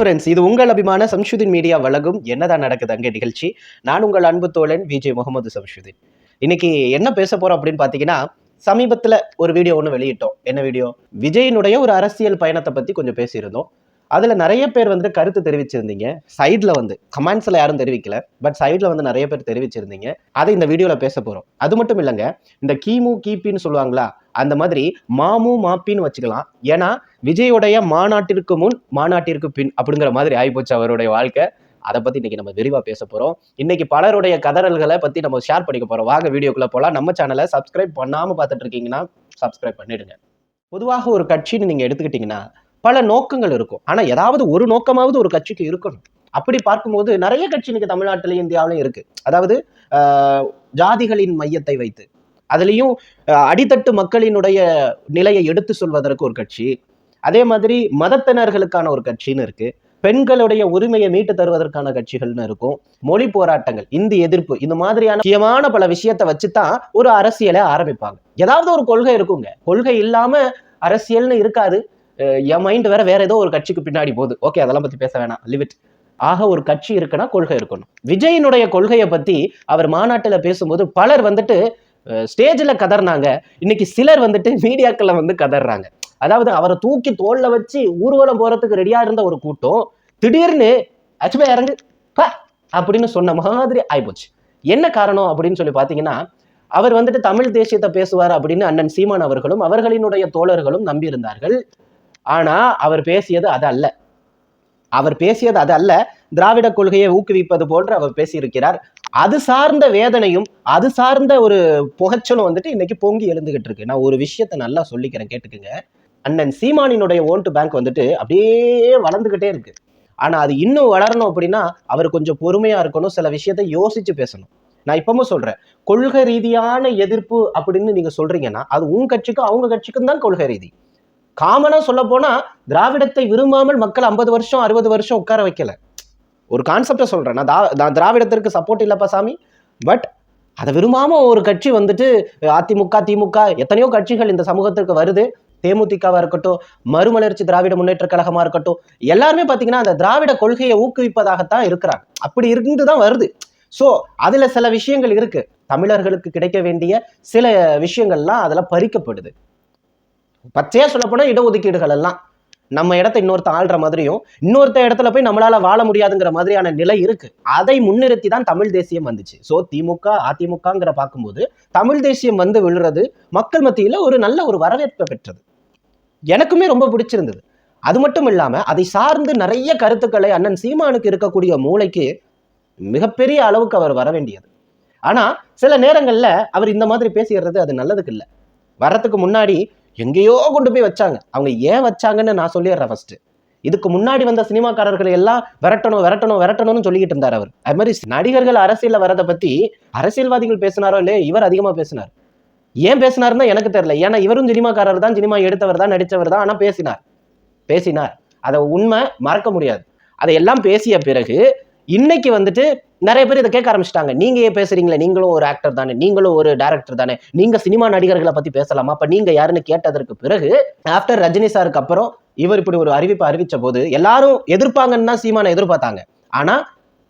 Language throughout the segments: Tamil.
ஃப்ரெண்ட்ஸ் இது உங்கள் அபிமான சம்ஷுதின் மீடியா வழங்கும் என்னதான் நடக்குது அங்கே நிகழ்ச்சி. நான் உங்கள் அன்பு தோழன் விஜய் முகமது சம்ஷுதின் இன்னைக்கு என்ன பேச போறோம் அப்படின்னு பார்த்தீங்கன்னா சமீபத்தில் ஒரு வீடியோ ஒன்று வெளியிட்டோம். என்ன வீடியோ விஜயினுடைய ஒரு அரசியல் பயணத்தை பற்றி கொஞ்சம் பேசியிருந்தோம். அதில் நிறைய பேர் வந்துட்டு கருத்து தெரிவிச்சிருந்தீங்க. சைடில் வந்து கமெண்ட்ஸில் யாரும் தெரிவிக்கல பட் சைடில் வந்து நிறைய பேர் தெரிவிச்சிருந்தீங்க. அதை இந்த வீடியோவில் பேச போகிறோம் அது மட்டும் இல்லைங்க இந்த கிமு கிபின்னு சொல்லுவாங்களா அந்த மாதிரி மாமு மாப்பின்னு வச்சுக்கலாம். ஏன்னா விஜயோடைய மாநாட்டிற்கு முன் மாநாட்டிற்கு பின் அப்படிங்கிற மாதிரி ஆகிப்போச்சு அவருடைய வாழ்க்கை. அதை பற்றி இன்றைக்கி நம்ம விரிவாக பேச போகிறோம் இன்றைக்கி பலருடைய கதறல்களை பற்றி நம்ம ஷேர் பண்ணிக்க போகிறோம் வாங்க வீடியோக்குள்ள போகலாம் நம்ம சேனலை சப்ஸ்கிரைப் பண்ணாமல் பார்த்துட்டு இருக்கீங்கன்னா சப்ஸ்கிரைப் பண்ணிடுங்க. பொதுவாக ஒரு கட்சின்னு நீங்கள் எடுத்துக்கிட்டிங்கன்னா பல நோக்கங்கள் இருக்கும். ஆனா ஏதாவது ஒரு நோக்கமாவது ஒரு கட்சிக்கு இருக்கணும். அப்படி பார்க்கும்போது நிறைய கட்சி இன்னைக்கு தமிழ்நாட்டிலையும் இந்தியாவிலையும் இருக்கு. அதாவது ஆஹ், ஜாதிகளின் மையத்தை வைத்து. அதுலேயும் அடித்தட்டு மக்களினுடைய நிலையை எடுத்து சொல்வதற்கு ஒரு கட்சி. அதே மாதிரி மதத்தினர்களுக்கான ஒரு கட்சின்னு இருக்கு. பெண்களுடைய உரிமையை மீட்டு தருவதற்கான கட்சிகள்னு இருக்கும். மொழி போராட்டங்கள் இந்தி எதிர்ப்பு இந்த மாதிரியான முக்கியமான பல விஷயத்தை வச்சுதான் ஒரு அரசியலை ஆரம்பிப்பாங்க. ஏதாவது ஒரு கொள்கை இருக்குங்க. கொள்கை இல்லாம அரசியல்னு இருக்காது. என் மைண்ட் வேற வேற ஏதோ ஒரு கட்சிக்கு பின்னாடி போகுது. ஓகே அதெல்லாம் பத்தி பேச வேணாம். லிமிட் ஆக ஒரு கட்சி இருக்குன்னா கொள்கை இருக்கணும். விஜயினுடைய கொள்கையை பத்தி அவர் மாநாட்டில் பேசும்போது பலர் வந்துட்டு ஸ்டேஜில் கதறினாங்க இன்னைக்கு சிலர் வந்துட்டு மீடியாக்களில் வந்து கதறாங்க அதாவது அவரை தூக்கி தோல்ல வச்சு ஊர்வலம் போறதுக்கு ரெடியா இருந்த ஒரு கூட்டம் திடீர்னு அச்சுமே இறங்கு அப்படின்னு சொன்ன மாதிரி ஆயிப்போச்சு. என்ன காரணம் அப்படின்னு சொல்லி பார்த்தீங்கன்னா அவர் வந்துட்டு தமிழ் தேசியத்தை பேசுவார் அப்படின்னு அண்ணன் சீமான் அவர்களும் அவர்களினுடைய தோழர்களும் நம்பியிருந்தார்கள். ஆனா அவர் பேசியது அது அல்ல. அவர் பேசியது அது அல்ல. திராவிட கொள்கையை ஊக்குவிப்பது போன்று அவர் பேசியிருக்கிறார். அது சார்ந்த வேதனையும் அது சார்ந்த ஒரு புகைச்சலும் வந்துட்டு இன்னைக்கு பொங்கி எழுந்துகிட்டு இருக்கு. நான் ஒரு விஷயத்த நல்லா சொல்லிக்கிறேன் கேட்டுக்குங்க. அண்ணன் சீமானினுடைய ஓட்டு பேங்க் வந்துட்டு அப்படியே வளர்ந்துகிட்டே இருக்கு. ஆனா அது இன்னும் வளரணும் அப்படின்னா அவர் கொஞ்சம் பொறுமையா இருக்கணும் சில விஷயத்தை யோசிச்சு பேசணும். நான் இப்பவும் சொல்றேன். கொள்கை ரீதியான எதிர்ப்பு அப்படின்னு நீங்க சொல்றீங்கன்னா அது உங்க கட்சிக்கும் அவங்க கட்சிக்கும் தான் கொள்கை ரீதி. காமனாக சொல்ல போனால் திராவிடத்தை விரும்பாமல் மக்கள் ஐம்பது வருஷம் அறுபது வருஷம் உட்கார வைக்கல. ஒரு கான்செப்டை சொல்கிறேன் நான் தா- நான் திராவிடத்திற்கு சப்போர்ட் இல்லப்பா சாமி. பட் அதை விரும்பாமல் ஒரு கட்சி வந்துட்டு அதிமுக திமுக எத்தனையோ கட்சிகள் இந்த சமூகத்திற்கு வருது. தேமுதிகவாக இருக்கட்டும் மறுமலர்ச்சி திராவிட முன்னேற்ற கழகமாக இருக்கட்டும் எல்லாருமே பார்த்தீங்கன்னா அந்த திராவிட கொள்கையை ஊக்குவிப்பதாகத்தான் இருக்கிறாங்க. அப்படி இருந்து தான் வருது. ஸோ அதில் சில விஷயங்கள் இருக்குது தமிழர்களுக்கு கிடைக்க வேண்டிய சில விஷயங்கள்லாம் அதில் பறிக்கப்படுது. பச்சையா சொல்லப்போனால் இடஒதுக்கீடுகள் எல்லாம். நம்ம இடத்த இன்னொருத்த ஆள்ற மாதிரியும் இன்னொருத்த இடத்துல போய் நம்மளால வாழ முடியாதுங்கிற மாதிரியான நிலை இருக்கு. அதை முன்னிறுத்தி தான் தமிழ் தேசியம் வந்துச்சு. ஸோ திமுக அதிமுகங்கிற பார்க்கும்போது தமிழ் தேசியம் வந்து விழுறது மக்கள் மத்தியில ஒரு நல்ல ஒரு வரவேற்பை பெற்றது. எனக்குமே ரொம்ப பிடிச்சிருந்தது. அது மட்டும் இல்லாம அதை சார்ந்து நிறைய கருத்துக்களை அண்ணன் சீமானுக்கு இருக்கக்கூடிய மூளைக்கு மிகப்பெரிய அளவுக்கு அவர் வர வேண்டியது ஆனா சில நேரங்கள்ல அவர் இந்த மாதிரி பேசிடுறது அது நல்லதுக்கு இல்லை. வர்றதுக்கு முன்னாடி எங்கேயோ கொண்டு போய் வச்சாங்க. அவங்க ஏன் வச்சாங்கன்னு நான் சொல்லிடுறேன் ஃபர்ஸ்ட் இதுக்கு முன்னாடி வந்த சினிமாக்காரர்களை எல்லாம் விரட்டணும் விரட்டணும் விரட்டணும்னு சொல்லிக்கிட்டு இருந்தார் அவர். அது மாதிரி நடிகர்கள் அரசியலில் வரதை பத்தி அரசியல்வாதிகள் பேசினாரோ இல்லையோ இவர் அதிகமா பேசினார். ஏன் பேசினார்னா எனக்கு தெரியல. ஏன்னா இவரும் சினிமாக்காரர் தான் சினிமா எடுத்தவர் தான் நடித்தவர் தான் ஆனா பேசினார். பேசினார். அதை உண்மை மறக்க முடியாது. அதையெல்லாம் பேசிய பிறகு இன்னைக்கு வந்துட்டு நிறைய பேர் இதை கேட்க ஆரம்பிச்சிட்டாங்க. நீங்க ஏன் பேசுறீங்களே? நீங்களும் ஒரு ஆக்டர் தானே. நீங்களும் ஒரு டேரக்டர் தானே. நீங்க சினிமா நடிகர்களை பத்தி பேசலாமா? அப்ப நீங்க யாருன்னு கேட்டதற்கு பிறகு ஆஃப்டர் ரஜினி சாருக்கு அப்புறம் இவர் இப்படி ஒரு அறிவிப்பை அறிவிச்ச போது எல்லாரும் எதிர்ப்பாங்கன்னு தான் சீமானை எதிர்பார்த்தாங்க. ஆனா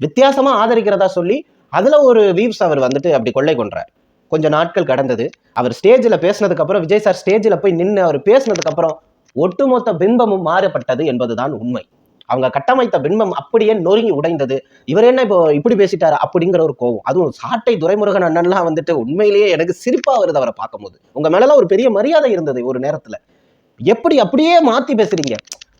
வித்தியாசமா ஆதரிக்கிறதா சொல்லி அதுல ஒரு வீவ்ஸ் அவர் வந்துட்டு அப்படி கொள்ளை கொன்றார். கொஞ்ச நாட்கள் கடந்தது. அவர் ஸ்டேஜில் பேசினதுக்கு அப்புறம் விஜய் சார் ஸ்டேஜில் போய் நின்று அவர் பேசினதுக்கு அப்புறம் ஒட்டுமொத்த பிம்பமும் மாறப்பட்டது என்பதுதான் உண்மை. அவங்க கட்டமைத்த பின்பம் அப்படியே நொறுங்கி உடைந்தது. இவர் என்ன இப்போ இப்படி பேசிட்டாரு அப்படிங்கிற ஒரு கோவம் அதுவும் சாட்டை துரைமுருகன் அண்ணன்லாம் வந்துட்டு உண்மையிலேயே எனக்கு சிரிப்பா வருது அவரை பார்க்கும்போது. உங்க மேலலாம் ஒரு பெரிய மரியாதை இருந்தது ஒரு நேரத்துல. எப்படி அப்படியே மாத்தி பேசுறீங்க?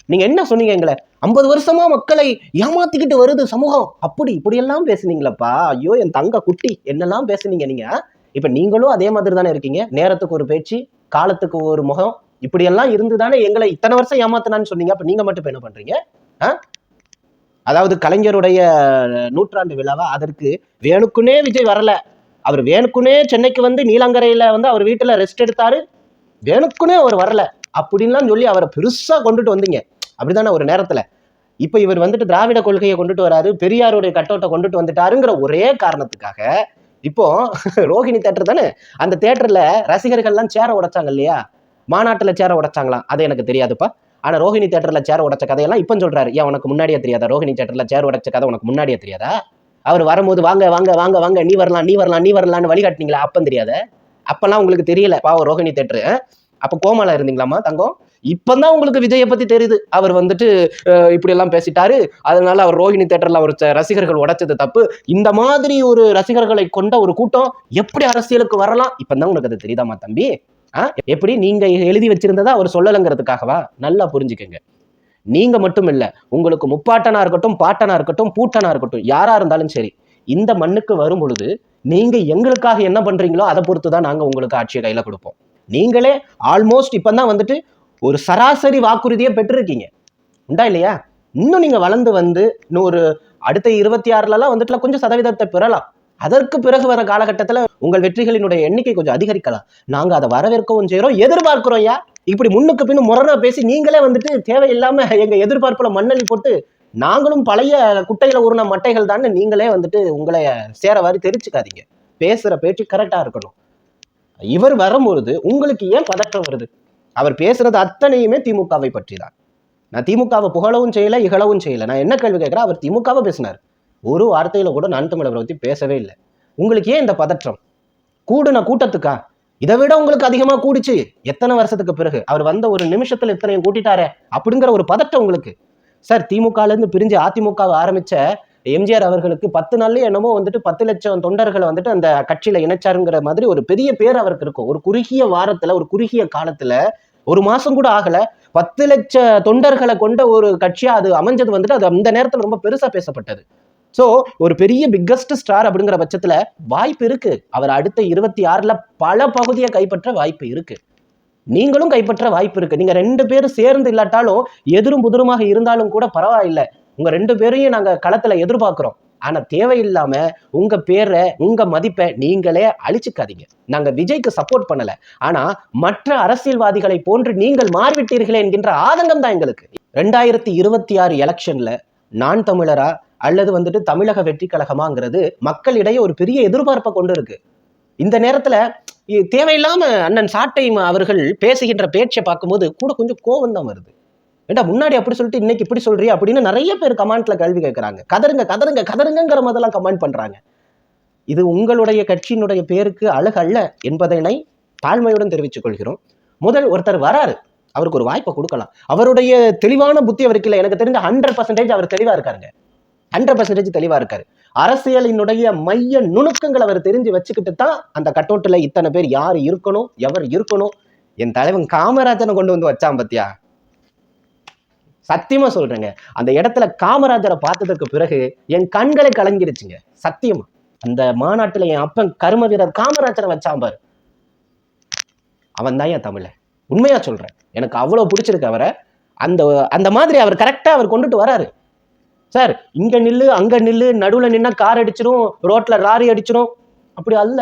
நீங்க என்ன சொன்னீங்க எங்களை? ஐம்பது வருஷமா மக்களை ஏமாத்திக்கிட்டு வருது சமூகம். அப்படி இப்படியெல்லாம் பேசுனீங்களப்பா. ஐயோ என் தங்க குட்டி என்னெல்லாம் பேசுனீங்க நீங்க? இப்ப நீங்களும் அதே மாதிரி தானே இருக்கீங்க. நேரத்துக்கு ஒரு பேச்சு காலத்துக்கு ஒரு முகம் இப்படியெல்லாம் இருந்து தானே எங்களை இத்தனை வருஷம் ஏமாத்தினான்னு சொன்னீங்க. அப்ப நீங்க மட்டும் என்ன பண்றீங்க? அதாவது கலைஞருடைய நூற்றாண்டு விழாவா? அதற்கு வேணுக்குனே விஜய் வரல. அவர் வேணுக்குனே சென்னைக்கு வந்து நீலாங்கரையில வந்து அவர் வீட்டுல ரெஸ்ட் எடுத்தாரு. வேணுக்குனே அவர் வரல. அப்படின்லாம் சொல்லி அவரை பெருசா கொண்டுட்டு வந்தீங்க. அப்படிதானே ஒரு நேரத்துல. இப்ப இவர் வந்துட்டு திராவிட கொள்கையை கொண்டுட்டு வராரு. பெரியாருடைய கட்டோட்டை கொண்டுட்டு வந்துட்டாருங்கிற ஒரே காரணத்துக்காக இப்போ ரோஹிணி தேட்டர் தானே? அந்த தேட்டர்ல ரசிகர்கள்லாம் சேர உடைச்சாங்க இல்லையா? மாநாட்டுல சேர உடைச்சாங்களாம் அது எனக்கு தெரியாதுப்பா. ஆனால் ரோஹிணி தேட்டரில் சேர் உடச்ச கதையெல்லாம் இப்போ சொல்கிறாரு ஏன் உனக்கு முன்னாடியே தெரியாதா? ரோஹிணி தேட்டரில் சேர் உடச்ச கதை உனக்கு முன்னாடியே தெரியாதா? அவர் வரும்போது வாங்க வாங்க வாங்க வாங்க நீ வரலாம் நீ வரலாம் நீ வரலாம்னு வழிகாட்டினீங்களா அப்போ தெரியாத? அப்போல்லாம் உங்களுக்கு தெரியல. பாவம் ரோஹிணி தேட்டரு அப்போ கோமால இருந்தீங்களாமா தங்கம்? இப்பதான் உங்களுக்கு விஜயை பற்றி தெரியுது. அவர் வந்துட்டு இப்படியெல்லாம் பேசிட்டாரு. அதனால அவர் ரோஹிணி தேட்டரில் அவர் ரசிகர்கள் உடைச்சது தப்பு. இந்த மாதிரி ஒரு ரசிகர்களை கொண்ட ஒரு கூட்டம் எப்படி அரசியலுக்கு வரலாம்? இப்போ தான் உனக்கு அது தெரியுதாமா தம்பி? எப்படி? நீங்க எழுதி வச்சிருந்ததா அவர் சொல்லலைங்கிறதுக்காகவா? நல்லா புரிஞ்சுக்கங்க. நீங்க மட்டும் இல்ல உங்களுக்கு முப்பாட்டனா இருக்கட்டும் பாட்டனா இருக்கட்டும் பூட்டனா இருக்கட்டும் யாரா இருந்தாலும் சரி இந்த மண்ணுக்கு வரும் பொழுது நீங்க எங்களுக்காக என்ன பண்றீங்களோ அதை பொறுத்து தான் நாங்க உங்களுக்கு ஆட்சியை கையில கொடுப்போம். நீங்களே ஆல்மோஸ்ட் இப்பதான் வந்துட்டு ஒரு சராசரி வாக்குறுதியை பெற்றிருக்கீங்க. உண்டா இல்லையா? இன்னும் நீங்க வளர்ந்து வந்து இன்னும் ஒரு அடுத்த இருபத்தி ஆறுலலாம் வந்துட்டுல கொஞ்சம் சதவீதத்தை பெறலாம். அதற்கு பிறகு வர காலகட்டத்துல உங்கள் வெற்றிகளினுடைய எண்ணிக்கை கொஞ்சம் அதிகரிக்கலாம். நாங்க அதை வரவேற்கவும் செய்கிறோம் எதிர்பார்க்கிறோம் ஐயா. இப்படி முன்னுக்கு பின்னு முரணா பேசி நீங்களே வந்துட்டு தேவையில்லாம எங்க எதிர்பார்ப்புல மண்ணள்ளி போட்டு நாங்களும் பழைய குட்டையில உருண மட்டைகள் தான் நீங்களே வந்துட்டு உங்களை சேரவாரி தெரிச்சுக்காதீங்க. பேசுற பேச்சு கரெக்டா இருக்கணும். இவர் வரும்பொழுது உங்களுக்கு ஏன் பதற்றம் வருது? அவர் பேசுறது அத்தனையுமே திமுகவை பற்றி தான் நான் திமுகவை புகழவும் செய்யலை இகழவும் செய்யலை. நான் என்ன கேள்வி கேட்குறேன்? அவர் திமுகவை பேசினார். ஒரு வார்த்தையில் கூட நான் தமிழரை பற்றி பேசவே இல்லை. உங்களுக்கு ஏன் இந்த பதற்றம்? கூடுன கூட்டத்துக்கா? இதை விட உங்களுக்கு அதிகமாக கூடிச்சு. எத்தனை வருஷத்துக்கு பிறகு? அவர் வந்த ஒரு நிமிஷத்தில் இத்தனையும் கூட்டிட்டாரே. அப்படிங்கிற ஒரு பதட்டம் உங்களுக்கு. சார் திமுகலேருந்து பிரிஞ்சு அதிமுகவை ஆரம்பித்த எம்ஜிஆர் அவர்களுக்கு பத்து நாள்லயே என்னமோ வந்துட்டு பத்து லட்சம் தொண்டர்களை வந்துட்டு அந்த கட்சியில இணைச்சாருங்கிற மாதிரி ஒரு பெரிய பேர் அவருக்கு இருக்கும். ஒரு குறுகிய வாரத்துல ஒரு குறுகிய காலத்துல ஒரு மாசம் கூட ஆகல. பத்து லட்ச தொண்டர்களை கொண்ட ஒரு கட்சியா அது அமைஞ்சது வந்துட்டு அது அந்த நேரத்துல ரொம்ப பெருசா பேசப்பட்டது. ஸோ ஒரு பெரிய பிக்கஸ்ட் ஸ்டார் அப்படிங்கிற பட்சத்தில் வாய்ப்பு இருக்கு. அவர் அடுத்த இருபத்தி ஆறுல பல பகுதியை கைப்பற்ற வாய்ப்பு இருக்கு. நீங்களும் கைப்பற்ற வாய்ப்பு இருக்கு. நீங்க ரெண்டு பேரும் சேர்ந்து இல்லாட்டாலும் எதிரும் புதிருமாக இருந்தாலும் கூட பரவாயில்லை. உங்க ரெண்டு பேரையும் நாங்க களத்துல எதிர்பார்க்கிறோம். ஆனா தேவையில்லாம உங்க பேரை உங்க மதிப்பை நீங்களே அழிச்சுக்காதீங்க. நாங்க விஜய்க்கு சப்போர்ட் பண்ணல. ஆனா மற்ற அரசியல்வாதிகளை போன்று நீங்கள் மாறிவிட்டீர்களே என்கின்ற ஆதங்கம் தான் எங்களுக்கு. ரெண்டாயிரத்தி இருபத்தி ஆறு எலெக்ஷன்ல நான் தமிழரா அல்லது வந்துட்டு தமிழக வெற்றி கழகமாங்கிறது மக்களிடையே ஒரு பெரிய எதிர்பார்ப்பை கொண்டு இருக்கு. இந்த நேரத்துல தேவையில்லாம அண்ணன் சாட்டை அவர்கள் பேசுகின்ற பேச்சை பார்க்கும்போது கூட கொஞ்சம் கோவம் தான் வருது. ஏண்டா முன்னாடி அப்படி சொல்லிட்டு இன்னைக்கு இப்படி சொல்றியா அப்படின்னு நிறைய பேர் கமெண்ட்ல கேள்வி கேட்கறாங்க. கதருங்க கதருங்க கதருங்கிற மாதிரிலாம் கமெண்ட் பண்றாங்க. இது உங்களுடைய கட்சியினுடைய பேருக்கு அழகு அல்ல என்பதனை தாழ்மையுடன் தெரிவித்துக் கொள்கிறோம். முதல் ஒருத்தர் வராரு. அவருக்கு ஒரு வாய்ப்பை கொடுக்கலாம். அவருடைய தெளிவான புத்தி அவருக்கு இல்லை. எனக்கு தெரிஞ்ச ஹண்ட்ரட் பர்சன்டேஜ் அவர் தெளிவா இருக்காருங்க. ஹண்ட்ரட் பர்சன்டேஜ் தெளிவாக இருக்காரு. அரசியலினுடைய மைய நுணுக்கங்களை அவர் தெரிஞ்சு வச்சுக்கிட்டு தான் அந்த கட்டோட்டில் இத்தனை பேர் யார் இருக்கணும் எவர் இருக்கணும் என் தலைவன் காமராஜனை கொண்டு வந்து வச்சான் பத்தியா? சத்தியமா சொல்றேங்க. அந்த இடத்துல காமராஜரை பார்த்ததுக்கு பிறகு என் கண்களை கலங்கிருச்சுங்க. சத்தியமா. அந்த மாநாட்டுல என் அப்பன் கரும வீரர் காமராஜரை வச்சான் பாரு. அவன் தான் என் தமிழ உண்மையா சொல்றேன். எனக்கு அவ்வளவு பிடிச்சிருக்கு அவரை. அந்த அந்த மாதிரி அவர் கரெக்டா அவர் கொண்டுட்டு வராரு. சார் இங்க நில்லு அங்க நில்லு நடுவுல நின்னா கார் அடிச்சிரும் ரோட்ல லாரி அடிச்சிரும். அப்படி அல்ல.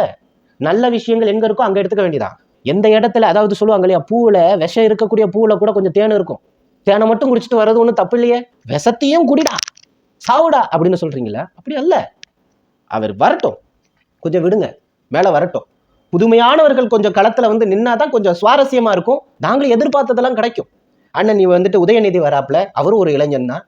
நல்ல விஷயங்கள் எங்க இருக்கோ அங்க எடுத்துக்க வேண்டியதான் எந்த இடத்துல அதாவது சொல்லுவாங்க இல்லையா பூவுல விஷம் இருக்கக்கூடிய பூவில் கூட கொஞ்சம் தேன் இருக்கும். தேனை மட்டும் குடிச்சிட்டு வர்றது ஒன்றும் தப்பு இல்லையே. விஷத்தையும் குடிடா சாவுடா அப்படின்னு சொல்றீங்களா அப்படி அல்ல. அவர் வரட்டும். கொஞ்சம் விடுங்க மேலே வரட்டும். புதுமையானவர்கள் கொஞ்சம் களத்தில் வந்து நின்னாதான் கொஞ்சம் சுவாரஸ்யமா இருக்கும். நாங்களும் எதிர்பார்த்ததெல்லாம் கிடைக்கும். அண்ணன் நீ வந்துட்டு உதயநிதி வராப்புல அவரும் ஒரு இளைஞன் தான்.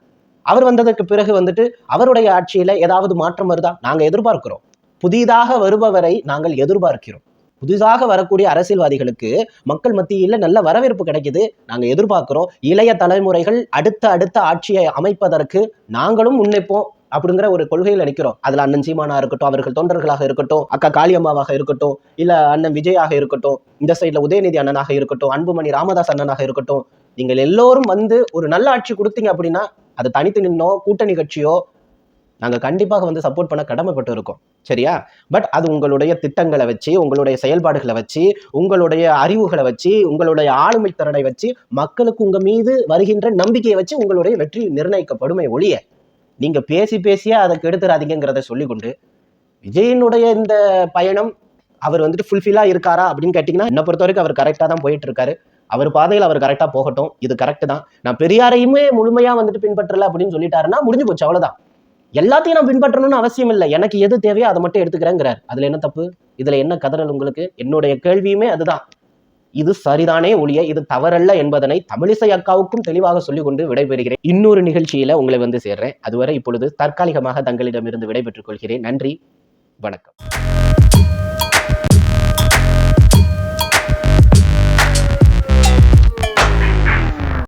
அவர் வந்ததற்கு பிறகு வந்துட்டு அவருடைய ஆட்சியில் ஏதாவது மாற்றம் வருதா? நாங்கள் எதிர்பார்க்கிறோம். புதிதாக வருபவரை நாங்கள் எதிர்பார்க்கிறோம். புதிதாக வரக்கூடிய அரசியல்வாதிகளுக்கு மக்கள் மத்தியில் நல்ல வரவேற்பு கிடைக்குது. நாங்கள் எதிர்பார்க்கிறோம். இளைய தலைமுறைகள் அடுத்த அடுத்த ஆட்சியை அமைப்பதற்கு நாங்களும் முன்னிப்போம் அப்படிங்கிற ஒரு கொள்கையில் நிற்கிறோம் அதில் அண்ணன் சீமானா இருக்கட்டும் அவர்கள் தொண்டர்களாக இருக்கட்டும் அக்கா காளியம்மாவாக இருக்கட்டும் இல்லை அண்ணன் விஜயாக இருக்கட்டும் இந்த சைடில் உதயநிதி அண்ணனாக இருக்கட்டும் அன்புமணி ராமதாஸ் அண்ணனாக இருக்கட்டும் நீங்கள் எல்லோரும் வந்து ஒரு நல்ல ஆட்சி கொடுத்தீங்க அப்படின்னா அது தனித்து நின்னோ கூட்டணி கட்சியோ நாங்கள் கண்டிப்பாக வந்து சப்போர்ட் பண்ண கடமைப்பட்டு இருக்கோம் சரியா? பட் அது உங்களுடைய திட்டங்களை வச்சு உங்களுடைய செயல்பாடுகளை வச்சு உங்களுடைய அறிவுகளை வச்சு உங்களுடைய ஆளுமை திறனை வச்சு மக்களுக்கு உங்க மீது வருகின்ற நம்பிக்கையை வச்சு உங்களுடைய வெற்றி நிர்ணயிக்கப்படுமே ஒழிய நீங்க பேசி பேசியே அதை கெடுத்துறாதீங்கிறத சொல்லிக்கொண்டு விஜயனுடைய இந்த பயணம் அவர் வந்துட்டு ஃபுல்ஃபில்லா இருக்காரா அப்படின்னு கேட்டிங்கன்னா என்னை பொறுத்த வரைக்கும் அவர் கரெக்டாக தான் போயிட்டு இருக்காரு. அவர் பாதையில் அவர் கரெக்டாக போகட்டும். இது கரெக்ட் தான். நான் பெரியாரையுமே முழுமையா வந்துட்டு பின்பற்றல அப்படின்னு சொல்லிட்டாருன்னா முடிஞ்சு போச்சு அவ்வளவுதான். எல்லாத்தையும் நான் பின்பற்றணும்னு அவசியம் இல்லை. எனக்கு எது தேவையோ அதை மட்டும் எடுத்துக்கிறேங்கிறார். அதுல என்ன தப்பு? இதுல என்ன கதறல் உங்களுக்கு? என்னுடைய கேள்வியுமே அதுதான். இது சரிதானே ஒழிய இது தவறல்ல என்பதனை தமிழிசை அக்காவுக்கும் தெளிவாக சொல்லிக் கொண்டு விடைபெறுகிறேன். இன்னொரு நிகழ்ச்சியில உங்களை வந்து சேர்றேன். அதுவரை இப்பொழுது தற்காலிகமாக தங்களிடமிருந்து விடைபெற்றுக் கொள்கிறேன். நன்றி. வணக்கம்.